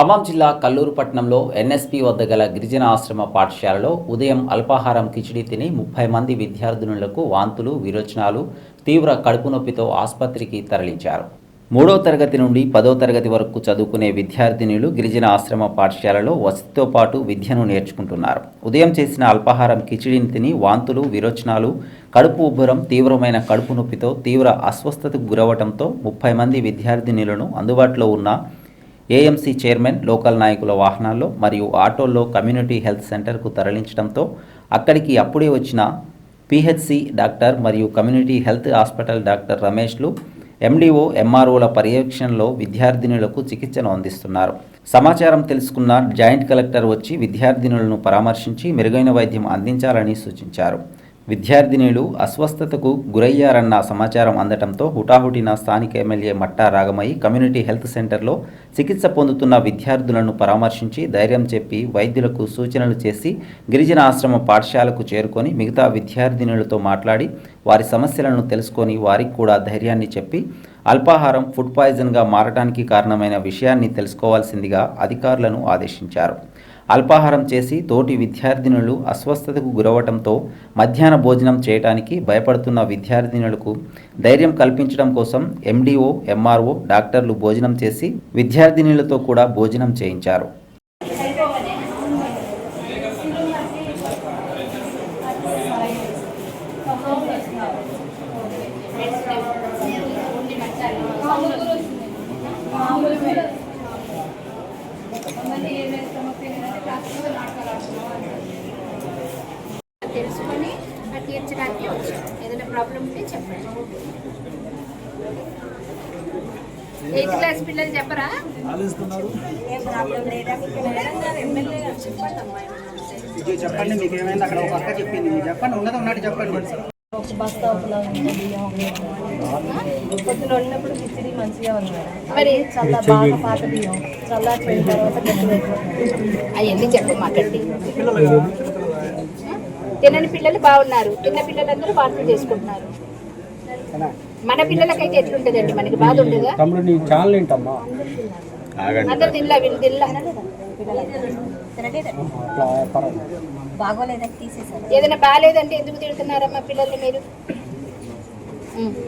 ఖమ్మం జిల్లా కల్లూరు పట్టణంలో ఎన్ఎస్పి వద్ద గల గిరిజన ఆశ్రమ పాఠశాలలో ఉదయం అల్పాహారం కిచిడి తిని ముప్పై మంది విద్యార్థినులకు వాంతులు విరోచనాలు తీవ్ర కడుపు నొప్పితో ఆసుపత్రికి తరలించారు. మూడో తరగతి నుండి పదో తరగతి వరకు చదువుకునే విద్యార్థినులు గిరిజన ఆశ్రమ పాఠశాలలో వసతితో పాటు విద్యను నేర్చుకుంటున్నారు. ఉదయం చేసిన అల్పాహారం కిచిడిని తిని వాంతులు విరోచనాలు కడుపు ఉబ్బరం తీవ్రమైన కడుపు నొప్పితో తీవ్ర అస్వస్థతకు గురవటంతో ముప్పై మంది విద్యార్థినులను అందుబాటులో ఉన్న ఏఎంసీ చైర్మన్ లోకల్ నాయకుల వాహనాల్లో మరియు ఆటోల్లో కమ్యూనిటీ హెల్త్ సెంటర్కు తరలించడంతో అక్కడికి అప్పుడే వచ్చిన పిహెచ్సి డాక్టర్ మరియు కమ్యూనిటీ హెల్త్ హాస్పిటల్ డాక్టర్ రమేష్లు ఎండిఓ ఎంఆర్ఓల పర్యవేక్షణలో విద్యార్థినులకు చికిత్సను అందిస్తున్నారు. సమాచారం తెలుసుకున్న జాయింట్ కలెక్టర్ వచ్చి విద్యార్థినులను పరామర్శించి మెరుగైన వైద్యం అందించాలని సూచించారు. విద్యార్థినులు అస్వస్థతకు గురయ్యారన్న సమాచారం అందటంతో హుటాహుటిన స్థానిక MLA Matta Ragamayi community health సెంటర్లో చికిత్స పొందుతున్న విద్యార్థులను పరామర్శించి ధైర్యం చెప్పి వైద్యులకు సూచనలు చేసి గిరిజన ఆశ్రమ పాఠశాలకు చేరుకొని మిగతా విద్యార్థినులతో మాట్లాడి వారి సమస్యలను తెలుసుకొని వారికి కూడా ధైర్యాన్ని చెప్పి అల్పాహారం ఫుడ్ పాయిజన్గా మారటానికి కారణమైన విషయాన్ని తెలుసుకోవాల్సిందిగా అధికారులను ఆదేశించారు. అల్పాహారం చేసి తోటి విద్యార్థినులు అస్వస్థతకు గురవటంతో మధ్యాహ్న భోజనం చేయటానికి భయపడుతున్న విద్యార్థినులకు ధైర్యం కల్పించడం కోసం ఎండిఓ ఎంఆర్ఓ డాక్టర్లు భోజనం చేసి విద్యార్థినులతో కూడా భోజనం చేయించారు. తెలుసుకొని అది తీర్చడానికి వచ్చాం. ఏదైనా ప్రాబ్లం ఉంటే చెప్పండి. ఎయిత్ క్లాస్ పిల్లలు చెప్పరా? చెప్పండి మీకు ఏమైంది? అక్కడ ఒక అక్క చెప్పింది. మీరు చెప్పండి ఉన్నది ఉన్నట్టు చెప్పండి ఒక బస్తా పొద్దున వండినప్పుడు కిచిడి మంచిగా ఉంది మరి? చల్ల బాగా పాత బియ్యం. చల్లారిపోయిన తర్వాత అవన్నీ చెప్పమాకండి తినని పిల్లలు బాగున్నారు. తిన్న పిల్లలందరూ వాంతులు చేసుకుంటున్నారు. మన పిల్లలకైతే ఎట్లుంటదండి? మనకి బాధ ఉండదా? తమ్ముడు నీ ఛానల్ ఏంటమ్మా? అందరు తినలా వీళ్ళు ఏదైనా బాగాలేదంటే ఎందుకు తిడుతున్నారమ్మా పిల్లల్ని మీరు.